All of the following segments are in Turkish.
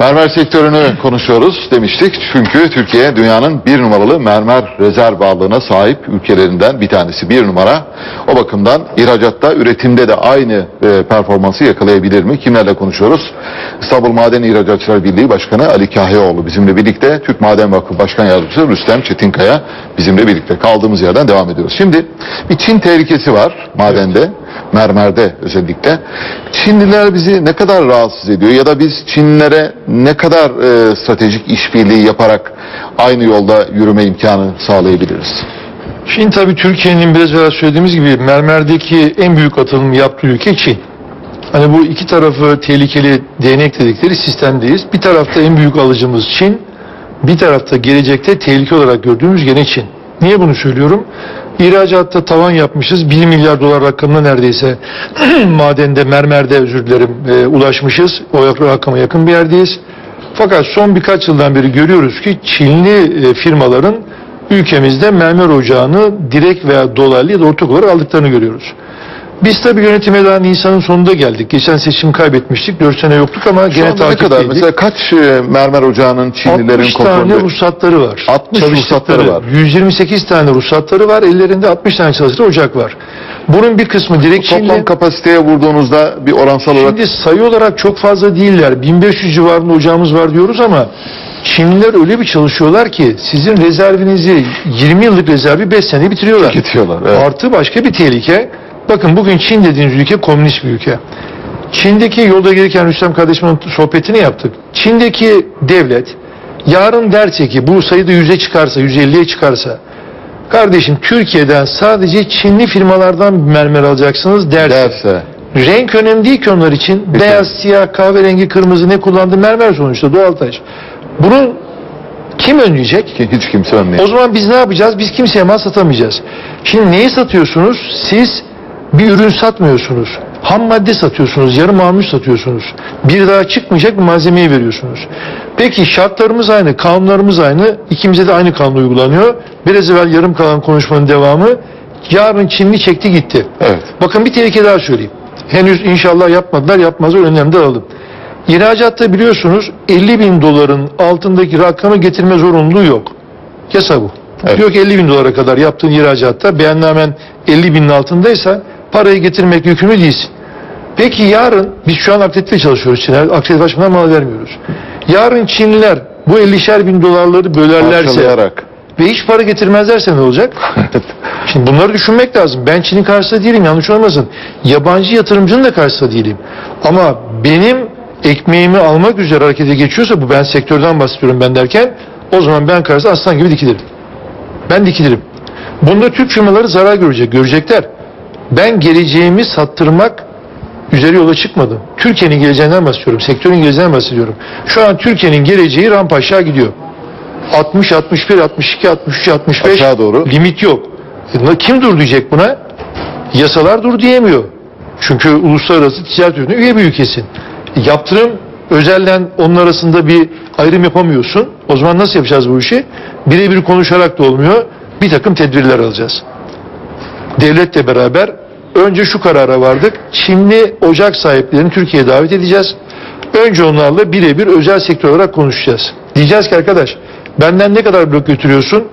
Mermer sektörünü konuşuyoruz demiştik. Çünkü Türkiye dünyanın bir numaralı mermer rezerv ağırlığına sahip ülkelerinden bir tanesi. Bir numara. O bakımdan ihracatta, üretimde de aynı e, performansı yakalayabilir mi? Kimlerle konuşuyoruz? İstanbul Maden İhracatçılar Birliği Başkanı Ali Kahyaoğlu bizimle birlikte. Türk Maden Vakfı Başkan Yardımcısı Rüstem Çetinkaya bizimle birlikte. Kaldığımız yerden devam ediyoruz. Şimdi bir Çin tehlikesi var madende mermerde özellikle. Çinliler bizi ne kadar rahatsız ediyor ya da biz Çinlilere ne kadar e, stratejik işbirliği yaparak aynı yolda yürüme imkanı sağlayabiliriz? Şimdi tabii Türkiye'nin biraz evvel söylediğimiz gibi mermerdeki en büyük atılım yaptığı ülke Çin. Hani bu iki tarafı tehlikeli değnek dedikleri sistemdeyiz. Bir tarafta en büyük alıcımız Çin, bir tarafta gelecekte tehlike olarak gördüğümüz gene Çin. Niye bunu söylüyorum? İhracatta tavan yapmışız. 1 milyar dolar rakamına neredeyse madende, mermerde özür dilerim e, ulaşmışız. O rakama yakın bir yerdeyiz. Fakat son birkaç yıldan beri görüyoruz ki Çinli e, firmaların ülkemizde mermer ocağını direkt veya dolaylı ya da ortak olarak aldıklarını görüyoruz. Biz tabii yönetime daha Nisan'ın sonunda geldik. Geçen seçim kaybetmiştik. 4 sene yoktuk ama Şu gene ne kadar? takipteydik. Mesela kaç e, mermer ocağının Çinlilerin 60 tane kontrolünde? ruhsatları var. 60 Çalıştıkları, ruhsatları var. 128 tane ruhsatları var. Ellerinde 60 tane çalıştığı ocak var. Bunun bir kısmı direkt Toplam Çinli. kapasiteye vurduğunuzda bir oransal olarak Şimdi sayı olarak çok fazla değiller. 1500 civarında ocağımız var diyoruz ama Çinliler öyle bir çalışıyorlar ki sizin rezervinizi 20 yıllık rezervi 5 sene bitiriyorlar. tüketiyorlar. Evet. Artı başka bir tehlike. Bakın bugün Çin dediğiniz ülke komünist bir ülke. Çin'deki yolda gelirken Rüstem kardeşimin sohbetini yaptık. Çin'deki devlet yarın derse ki bu sayıda 100'e çıkarsa, 150'ye çıkarsa kardeşim Türkiye'den sadece Çinli firmalardan mermer alacaksınız derse. derse Renk önemli değil ki onlar için. Beyaz, siyah, kahverengi, kırmızı ne kullandı mermer sonuçta doğal taş. Bunu kim önleyecek? hiç kimse önleyemez. O zaman biz ne yapacağız? Biz kimseye mal satamayacağız. Şimdi neyi satıyorsunuz? Siz bir ürün satmıyorsunuz. Ham madde satıyorsunuz, yarı mamul satıyorsunuz. Bir daha çıkmayacak bir malzemeyi veriyorsunuz. Peki şartlarımız aynı, kanunlarımız aynı. İkimize de aynı kanun uygulanıyor. Biraz evvel yarım kalan konuşmanın devamı. Yarın Çinli çekti gitti. Evet. Bakın bir tehlike daha söyleyeyim. Henüz inşallah yapmadılar, yapmazlar önlemde alalım. İhracatta biliyorsunuz 50 bin doların altındaki rakamı getirme zorunluluğu yok. Yasa bu. Evet. Diyor ki 50 bin dolara kadar yaptığın ihracatta beyannamen 50 binin altındaysa parayı getirmek yükümlü değilsin. Peki yarın biz şu an akredite çalışıyoruz Çin'e. Akredite başkanına mal vermiyoruz. Yarın Çinliler bu 50'şer bin dolarları bölerlerse ve hiç para getirmezlerse ne olacak? Şimdi bunları düşünmek lazım. Ben Çin'in karşısında değilim yanlış olmasın. Yabancı yatırımcının da karşısında değilim. Ama benim ekmeğimi almak üzere harekete geçiyorsa bu ben sektörden bahsediyorum ben derken o zaman ben karşısında aslan gibi dikilirim. Ben dikilirim. Bunda Türk firmaları zarar görecek, görecekler. Ben geleceğimi sattırmak üzeri yola çıkmadım. Türkiye'nin geleceğinden bahsediyorum, sektörün geleceğinden bahsediyorum. Şu an Türkiye'nin geleceği rampa aşağı gidiyor. 60, 61, 62, 63, 65 Aşağı doğru. limit yok. E, Kim dur diyecek buna? Yasalar dur diyemiyor. Çünkü uluslararası ticaret ürünü üye bir ülkesin. E, Yaptırım özellen onun arasında bir ayrım yapamıyorsun. O zaman nasıl yapacağız bu işi? Birebir konuşarak da olmuyor. Bir takım tedbirler alacağız. Devletle beraber önce şu karara vardık. Çinli ocak sahiplerini Türkiye'ye davet edeceğiz. Önce onlarla birebir özel sektör olarak konuşacağız. Diyeceğiz ki arkadaş benden ne kadar blok götürüyorsun?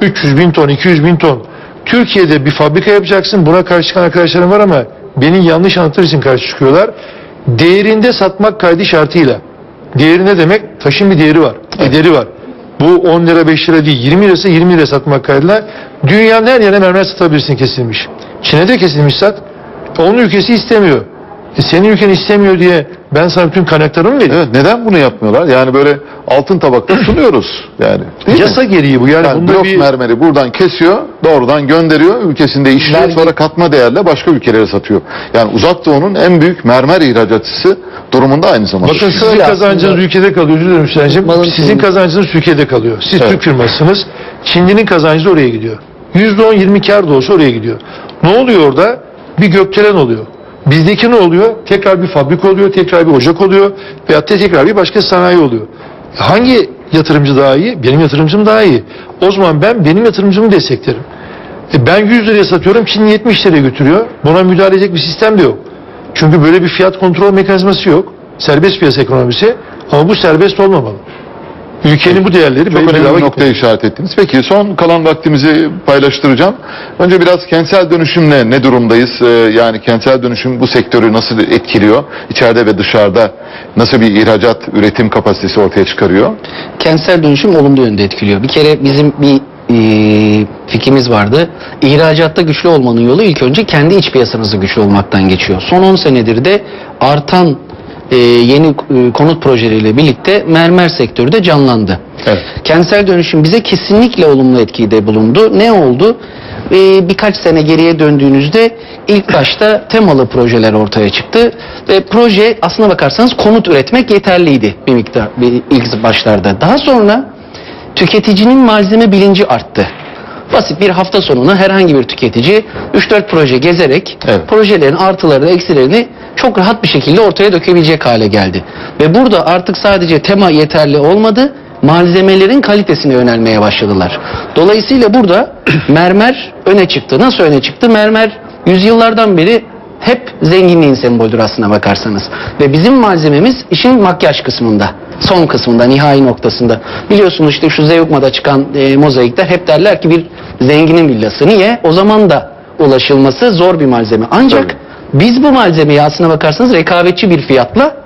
300 bin ton, 200 bin ton. Türkiye'de bir fabrika yapacaksın. Buna karşı çıkan arkadaşlarım var ama beni yanlış anlatır için karşı çıkıyorlar. Değerinde satmak kaydı şartıyla. Değeri ne demek? Taşın bir değeri var. Ederi var. Bu 10 lira 5 lira değil 20 lirası 20 lira satmak kaydıyla dünyanın her yerine mermer satabilirsin kesilmiş. Çin'e de kesilmiş sat. Onun ülkesi istemiyor. E senin ülken istemiyor diye ben sana bütün kaynaklarımı vereyim. Evet, neden bunu yapmıyorlar? Yani böyle altın tabakta sunuyoruz yani. Değil mi? Yasa gereği bu. Yani, Yani blok bir mermeri buradan kesiyor, doğrudan gönderiyor, ülkesinde işliyor, Vergi- sonra katma değerle başka ülkelere satıyor. Yani Uzak Doğu'nun en büyük mermer ihracatçısı durumunda aynı zamanda. Bakın sizin Şöyle kazancınız aslında- ülkede kalıyor. Özür dilerim Hüseyin'cim. Sizin kazancınız Türkiye'de kalıyor. Siz Evet. Türk firmasısınız. Çinlinin kazancı da oraya gidiyor. %10-20 kar da olsa oraya gidiyor. Ne oluyor orada? Bir gökdelen oluyor. Bizdeki ne oluyor? Tekrar bir fabrika oluyor, tekrar bir ocak oluyor da tekrar bir başka sanayi oluyor. Hangi yatırımcı daha iyi? Benim yatırımcım daha iyi. O zaman ben benim yatırımcımı desteklerim. E ben 100 liraya satıyorum, Çin 70 liraya götürüyor. Buna müdahale edecek bir sistem de yok. Çünkü böyle bir fiyat kontrol mekanizması yok. serbest piyasa ekonomisi ama bu serbest olmamalı. Ülkenin bu değerleri Çok önemli bir noktaya işaret ettiniz. Peki son kalan vaktimizi paylaştıracağım. Önce biraz kentsel dönüşümle ne durumdayız? Ee, yani kentsel dönüşüm bu sektörü nasıl etkiliyor? İçeride ve dışarıda nasıl bir ihracat, üretim kapasitesi ortaya çıkarıyor? kentsel dönüşüm olumlu yönde etkiliyor. Bir kere bizim bir e, fikrimiz vardı. İhracatta güçlü olmanın yolu ilk önce kendi iç piyasanızda güçlü olmaktan geçiyor. Son 10 senedir de artan e, yeni e, konut projeleriyle birlikte mermer sektörü de canlandı. Evet. Kentsel dönüşüm bize kesinlikle olumlu etkide bulundu. Ne oldu? Ee, birkaç sene geriye döndüğünüzde ilk başta temalı projeler ortaya çıktı ve proje aslına bakarsanız konut üretmek yeterliydi bir miktar bir ilk başlarda. Daha sonra tüketicinin malzeme bilinci arttı. Basit bir hafta sonuna herhangi bir tüketici 3-4 proje gezerek Evet. projelerin artılarını eksilerini çok rahat bir şekilde ortaya dökebilecek hale geldi. Ve burada artık sadece tema yeterli olmadı, malzemelerin kalitesine yönelmeye başladılar. Dolayısıyla burada mermer öne çıktı. Nasıl öne çıktı? Mermer yüzyıllardan beri hep zenginliğin sembolüdür aslına bakarsanız. Ve bizim malzememiz işin makyaj kısmında. Son kısmında, nihai noktasında. Biliyorsunuz işte şu Zeugma'da çıkan e, mozaikler hep derler ki bir zenginin villası. Niye? O zaman da ulaşılması zor bir malzeme. Ancak Tabii. Biz bu malzemeyi aslına bakarsanız rekabetçi bir fiyatla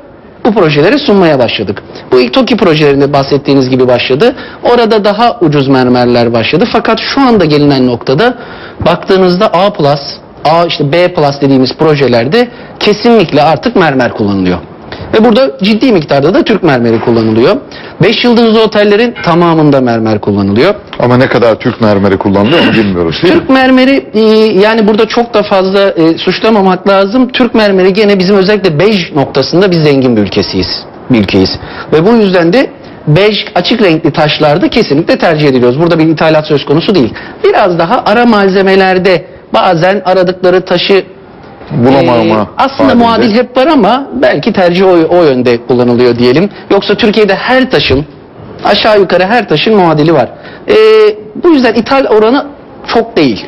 bu projeleri sunmaya başladık. Bu ilk TOKİ projelerinde bahsettiğiniz gibi başladı. Orada daha ucuz mermerler başladı. Fakat şu anda gelinen noktada baktığınızda A+, A işte B dediğimiz projelerde kesinlikle artık mermer kullanılıyor. Ve burada ciddi miktarda da Türk mermeri kullanılıyor. 5 yıldızlı otellerin tamamında mermer kullanılıyor. Ama ne kadar Türk mermeri kullanılıyor onu bilmiyoruz değil mi? Türk mermeri e, yani burada çok da fazla e, suçlamamak lazım. Türk mermeri gene bizim özellikle bej noktasında biz zengin bir ülkesiyiz. Bir ülkeyiz. Ve bu yüzden de bej açık renkli taşlarda kesinlikle tercih ediliyoruz. Burada bir ithalat söz konusu değil. Biraz daha ara malzemelerde bazen aradıkları taşı Bulamama. ee, aslında halinde. muadil hep var ama belki tercih o, o yönde kullanılıyor diyelim. Yoksa Türkiye'de her taşın aşağı yukarı her taşın muadili var. Ee, bu yüzden ithal oranı çok değil.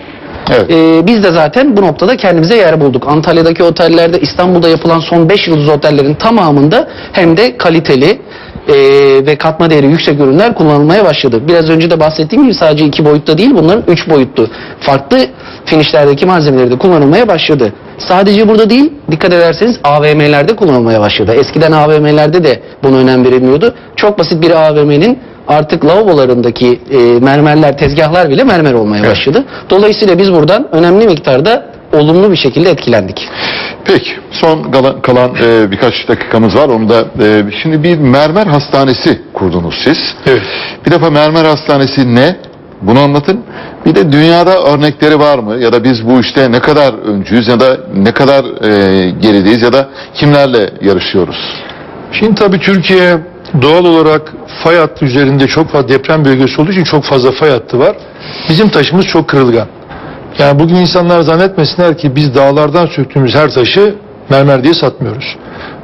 Evet. Ee, biz de zaten bu noktada kendimize yer bulduk. Antalya'daki otellerde, İstanbul'da yapılan son 5 yıldız otellerin tamamında hem de kaliteli e, ve katma değeri yüksek ürünler kullanılmaya başladı. Biraz önce de bahsettiğim gibi sadece iki boyutta değil bunların üç boyutlu. Farklı finişlerdeki malzemeleri de kullanılmaya başladı. Sadece burada değil, dikkat ederseniz AVM'lerde kullanılmaya başladı. Eskiden AVM'lerde de buna önem verilmiyordu. Çok basit bir AVM'nin artık lavabolarındaki e, mermerler, tezgahlar bile mermer olmaya Evet. başladı. Dolayısıyla biz buradan önemli miktarda olumlu bir şekilde etkilendik. Peki son kalan, kalan e, birkaç dakikamız var. Onu da e, şimdi bir mermer hastanesi kurdunuz siz. Evet. Bir defa mermer hastanesi ne? Bunu anlatın. Bir de dünyada örnekleri var mı? Ya da biz bu işte ne kadar öncüyüz ya da ne kadar e, gerideyiz ya da kimlerle yarışıyoruz? Şimdi tabii Türkiye doğal olarak fay hattı üzerinde çok fazla deprem bölgesi olduğu için çok fazla fay hattı var. Bizim taşımız çok kırılgan. Yani bugün insanlar zannetmesinler ki biz dağlardan söktüğümüz her taşı mermer diye satmıyoruz.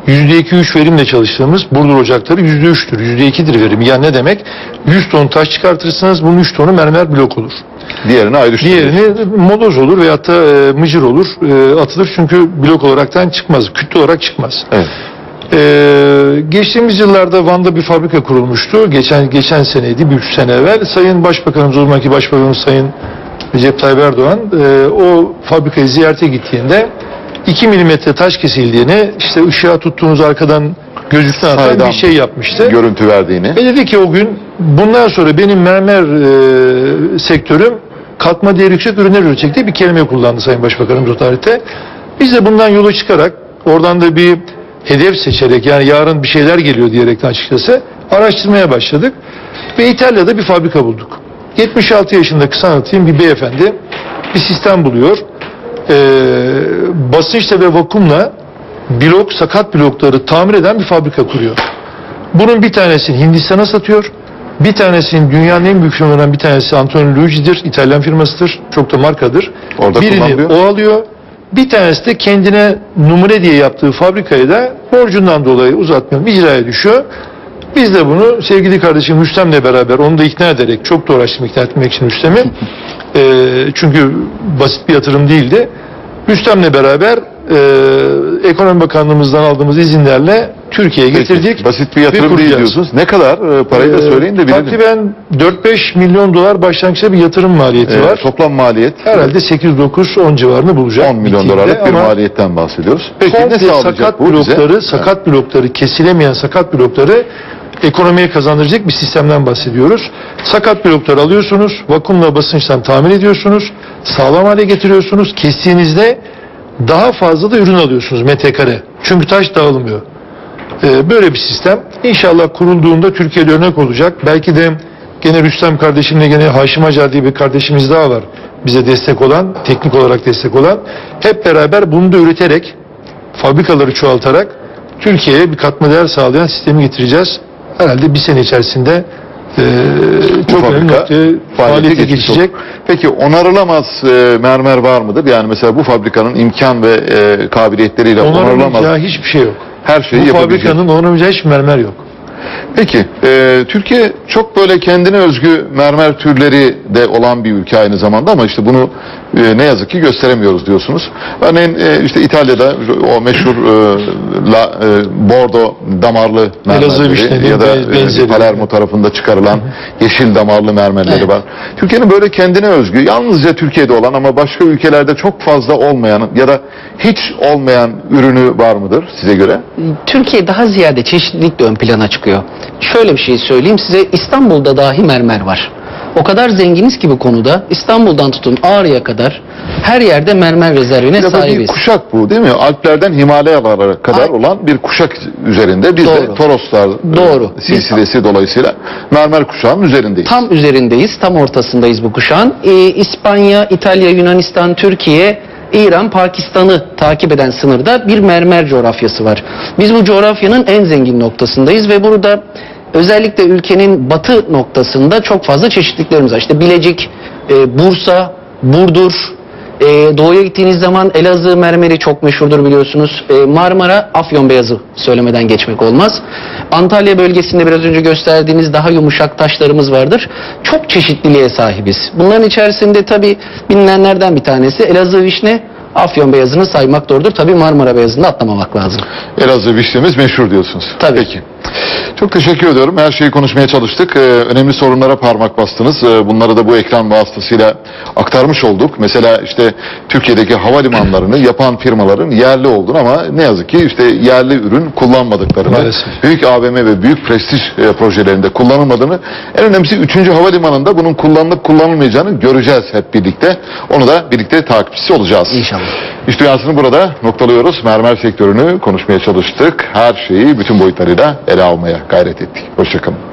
%2-3 verimle çalıştığımız Burdur ocakları %3'tür, %2'dir verim. Yani ne demek? 100 ton taş çıkartırsınız, bunun 3 tonu mermer blok olur. Diğerini ayrıştırıyoruz. Diğerini moloz olur veyahut da e, mıcır olur, e, atılır çünkü blok olaraktan çıkmaz, kütle olarak çıkmaz. Evet. Ee, geçtiğimiz yıllarda Van'da bir fabrika kurulmuştu. Geçen geçen seneydi, bir üç sene evvel. Sayın Başbakanımız, o zamanki Başbakanımız Sayın Recep Tayyip Erdoğan e, o fabrikayı ziyarete gittiğinde 2 milimetre taş kesildiğini, işte ışığa tuttuğunuz arkadan atan Saydam. bir şey yapmıştı. Görüntü verdiğini. Ve dedi ki o gün bundan sonra benim mermer e, sektörüm katma değeri yüksek ürünler üretecek diye bir kelime kullandı Sayın Başbakanımız o tarihte. Biz de bundan yola çıkarak oradan da bir hedef seçerek yani yarın bir şeyler geliyor diyerekten açıkçası araştırmaya başladık. Ve İtalya'da bir fabrika bulduk. 76 yaşında kısa anlatayım bir beyefendi bir sistem buluyor. E, basınçla ve vakumla blok, sakat blokları tamir eden bir fabrika kuruyor. Bunun bir tanesini Hindistan'a satıyor. Bir tanesinin dünyanın en büyük firmalarından bir tanesi Antonio Luigi'dir. İtalyan firmasıdır. Çok da markadır. Orada Birini o alıyor. Bir tanesi de kendine numune diye yaptığı fabrikayı da borcundan dolayı uzatmıyor. icraya düşüyor. Biz de bunu sevgili kardeşim Rüstem'le beraber onu da ikna ederek çok da uğraştım ikna etmek için Rüstem'i. Ee, çünkü basit bir yatırım değildi. Rüstem'le beraber e, Ekonomi Bakanlığımızdan aldığımız izinlerle Türkiye'ye Peki, getirdik. Basit bir yatırım değil diyorsunuz. Ne kadar? E, parayı da Ee, söyleyin de bilelim. Takriben 4-5 milyon dolar başlangıçta bir yatırım maliyeti E, var. toplam maliyet Herhalde 8-9-10 civarını bulacak. 10 milyon dolarlık bir ama maliyetten bahsediyoruz. Peki ne sağlayacak sakat bu bize? blokları, sakat blokları, kesilemeyen sakat blokları ekonomiye kazandıracak bir sistemden bahsediyoruz. Sakat blokları alıyorsunuz, vakumla basınçtan tamir ediyorsunuz, sağlam hale getiriyorsunuz. Kestiğinizde daha fazla da ürün alıyorsunuz metrekare. Çünkü taş dağılmıyor. Ee, böyle bir sistem İnşallah kurulduğunda Türkiye'de örnek olacak. Belki de gene Rüstem kardeşimle gene Haşim Acar diye bir kardeşimiz daha var. Bize destek olan, teknik olarak destek olan. Hep beraber bunu da üreterek, fabrikaları çoğaltarak Türkiye'ye bir katma değer sağlayan sistemi getireceğiz. Herhalde bir sene içerisinde e, çok önemli fabrika noktaya faaliyete geçecek. olur. Peki onarılamaz e, mermer var mıdır? Yani mesela bu fabrikanın imkan ve e, kabiliyetleriyle onarılamaz hiçbir şey yok. her şeyi Bu fabrikanın onaramayacağı hiç mermer yok. Peki e, Türkiye çok böyle kendine özgü mermer türleri de olan bir ülke aynı zamanda ama işte bunu e, ne yazık ki gösteremiyoruz diyorsunuz. Örneğin e, işte İtalya'da o meşhur e, la, e, bordo damarlı mermerleri ya da e, benzeri. Palermo tarafında çıkarılan yeşil damarlı mermerleri Evet. var. Türkiye'nin böyle kendine özgü yalnızca Türkiye'de olan ama başka ülkelerde çok fazla olmayan ya da hiç olmayan ürünü var mıdır size göre? Türkiye daha ziyade çeşitlilikle ön plana çıkıyor. Şöyle bir şey söyleyeyim size İstanbul'da dahi mermer var. O kadar zenginiz ki bu konuda İstanbul'dan tutun Ağrı'ya kadar her yerde mermer rezervine Ya da bir sahibiz. kuşak bu değil mi? Alplerden Himalayalara kadar Ay- olan bir kuşak üzerinde biz de Doğru. Toroslar e, Doğru. silsilesi dolayısıyla mermer kuşağının üzerindeyiz. Tam üzerindeyiz, tam ortasındayız bu kuşağın. Ee, İspanya, İtalya, Yunanistan, Türkiye, İran, Pakistan'ı takip eden sınırda bir mermer coğrafyası var. Biz bu coğrafyanın en zengin noktasındayız ve burada özellikle ülkenin batı noktasında çok fazla çeşitliklerimiz var. İşte Bilecik, e, Bursa, Burdur, e, doğuya gittiğiniz zaman Elazığ mermeri çok meşhurdur biliyorsunuz. E, Marmara, Afyon beyazı söylemeden geçmek olmaz. Antalya bölgesinde biraz önce gösterdiğiniz daha yumuşak taşlarımız vardır. Çok çeşitliliğe sahibiz. Bunların içerisinde tabi bilinenlerden bir tanesi Elazığ vişne, Afyon beyazını saymak doğrudur. Tabi Marmara beyazını atlamamak lazım. Elazığ vişnemiz meşhur diyorsunuz. Tabii. Peki. Çok teşekkür ediyorum. Her şeyi konuşmaya çalıştık. Ee, önemli sorunlara parmak bastınız. Ee, bunları da bu ekran vasıtasıyla aktarmış olduk. Mesela işte Türkiye'deki havalimanlarını yapan firmaların yerli olduğunu ama ne yazık ki işte yerli ürün kullanmadıklarını, Maalesef. büyük AVM ve büyük prestij e, projelerinde kullanılmadığını, en önemlisi 3. havalimanında bunun kullanılıp kullanılmayacağını göreceğiz hep birlikte. Onu da birlikte takipçisi olacağız. İnşallah. İş dünyasını burada noktalıyoruz. Mermer sektörünü konuşmaya çalıştık. Her şeyi bütün boyutlarıyla ele almaya gayret ettik. Hoşçakalın.